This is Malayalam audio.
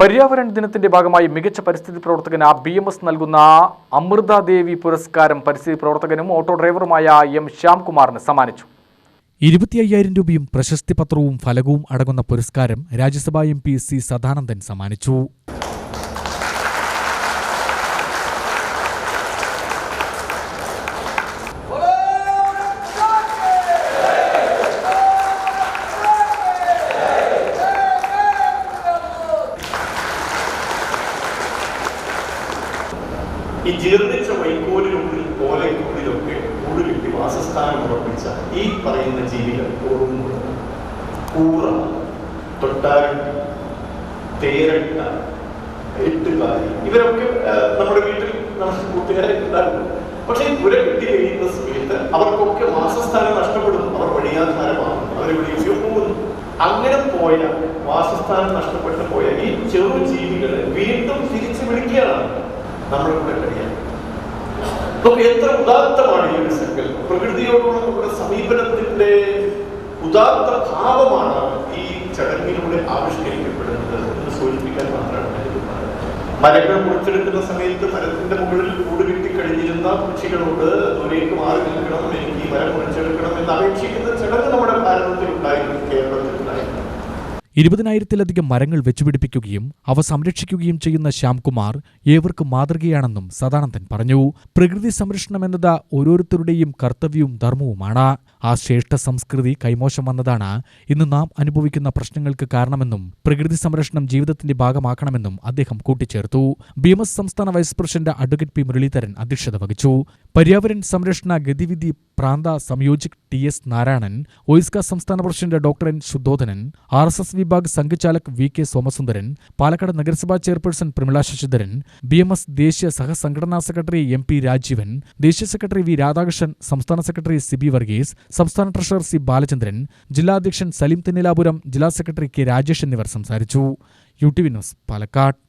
പര്യാവരണ ദിനത്തിന്റെ ഭാഗമായി മികച്ച പരിസ്ഥിതി പ്രവർത്തകന് ബി എം എസ് നൽകുന്ന അമൃതാദേവി പുരസ്കാരം പരിസ്ഥിതി പ്രവർത്തകനും ഓട്ടോ ഡ്രൈവറുമായ എം ശ്യാംകുമാറിന് സമ്മാനിച്ചു. ഇരുപത്തി അയ്യായിരം രൂപയും പ്രശസ്തി പത്രവും ഫലകവും അടങ്ങുന്ന പുരസ്കാരം Rajya Sabha M P C Sadanandan സമ്മാനിച്ചു. ഈ ജീർണിച്ച വൈക്കോലിനുള്ളിൽ ഓലയ്ക്കുള്ളിലൊക്കെ കൂടുകിട്ടി വാസസ്ഥാനം ഉറപ്പിച്ച ഈ പറയുന്ന ജീവികൾ ഓർമ്മ കൂറ തൊട്ടാരട്ടി തേരട്ട എട്ടുകാരി ഇവരൊക്കെ നമ്മുടെ വീട്ടിൽ നമ്മുടെ കൂട്ടുകാരെ ഉണ്ടാകും പക്ഷെ ഈ പുര കെട്ടി കഴിയുന്ന സമയത്ത് അവർക്കൊക്കെ വാസസ്ഥാനം നഷ്ടപ്പെടുന്നു. അവർ വഴിയാധാരമാകുന്നു. അവരെവിടെയൊക്കെയോ പോകുന്നു. അങ്ങനെ പോയ വാസസ്ഥാനം നഷ്ടപ്പെട്ടു പോയ ഈ ചെറു ജീവികളെ വീണ്ടും തിരിച്ചു വിളിക്കുകയാണ് നമ്മുടെ കൂടെ കഴിയാൻ നമുക്ക് എത്ര ഉദാത്തമാണ് ഈ ഒരു സങ്കല്പം പ്രകൃതിയോടുള്ള നമ്മുടെ സമീപനത്തിന്റെ ഉദാത്ത ഭാവമാണ് ഈ ചടങ്ങിലൂടെ ആവിഷ്കരിക്കപ്പെടുന്നത് എന്ന് സൂചിപ്പിക്കാൻ മാത്രമാണ് മരങ്ങൾ മുറിച്ചെടുക്കുന്ന സമയത്ത് മരത്തിന്റെ മുകളിൽ കൂട് കിട്ടിക്കഴിഞ്ഞിരുന്ന പക്ഷികളോട് ദൂരേക്ക് മാറി നിൽക്കണം എനിക്ക് ഈ മരം മുറിച്ചെടുക്കണം എന്ന് അപേക്ഷിക്കുന്ന ചടങ്ങ് ഇരുപതിനായിരത്തിലധികം മരങ്ങൾ വെച്ചുപിടിപ്പിക്കുകയും അവ സംരക്ഷിക്കുകയും ചെയ്യുന്ന ശ്യാംകുമാർ ഏവർക്കും മാതൃകയാണെന്നും സദാനന്ദൻ പറഞ്ഞു. പ്രകൃതി സംരക്ഷണം എന്നത് ഓരോരുത്തരുടെയും കർത്തവ്യവും ധർമ്മവുമാണ്. ആ ശ്രേഷ്ഠ സംസ്കൃതി കൈമോശം വന്നതാണ് ഇന്ന് നാം അനുഭവിക്കുന്ന പ്രശ്നങ്ങൾക്ക് കാരണമെന്നും പ്രകൃതി സംരക്ഷണം ജീവിതത്തിന്റെ ഭാഗമാക്കണമെന്നും അദ്ദേഹം കൂട്ടിച്ചേർത്തു. ബി സംസ്ഥാന vice president advocate P Muraleedharan അധ്യക്ഷത വഹിച്ചു. പര്യാവരൺ സംരക്ഷണ ഗതിവിധി പ്രാന്ത സംയോജക് ടി എസ് നാരായണൻ ഒയിസ്ക സംസ്ഥാന president doctor N Suddhodhanan R S S വിഭാഗ് സംഘചാലക് വി കെ സോമസുന്ദരൻ പാലക്കാട് നഗരസഭാ chairperson Pramila Sasidharan B M S ദേശീയ സഹസംഘടനാ സെക്രട്ടറി എം പി രാജീവൻ ദേശീയ സെക്രട്ടറി വി രാധാകൃഷ്ണൻ സംസ്ഥാന സെക്രട്ടറി സി ബി വർഗീസ് സംസ്ഥാന ട്രഷറർ സി ബാലചന്ദ്രൻ ജില്ലാ അധ്യക്ഷൻ സലീം തെന്നിലാപുരം ജില്ലാ സെക്രട്ടറി കെ രാജേഷ് എന്നിവർ സംസാരിച്ചു. U T V news Palakkad.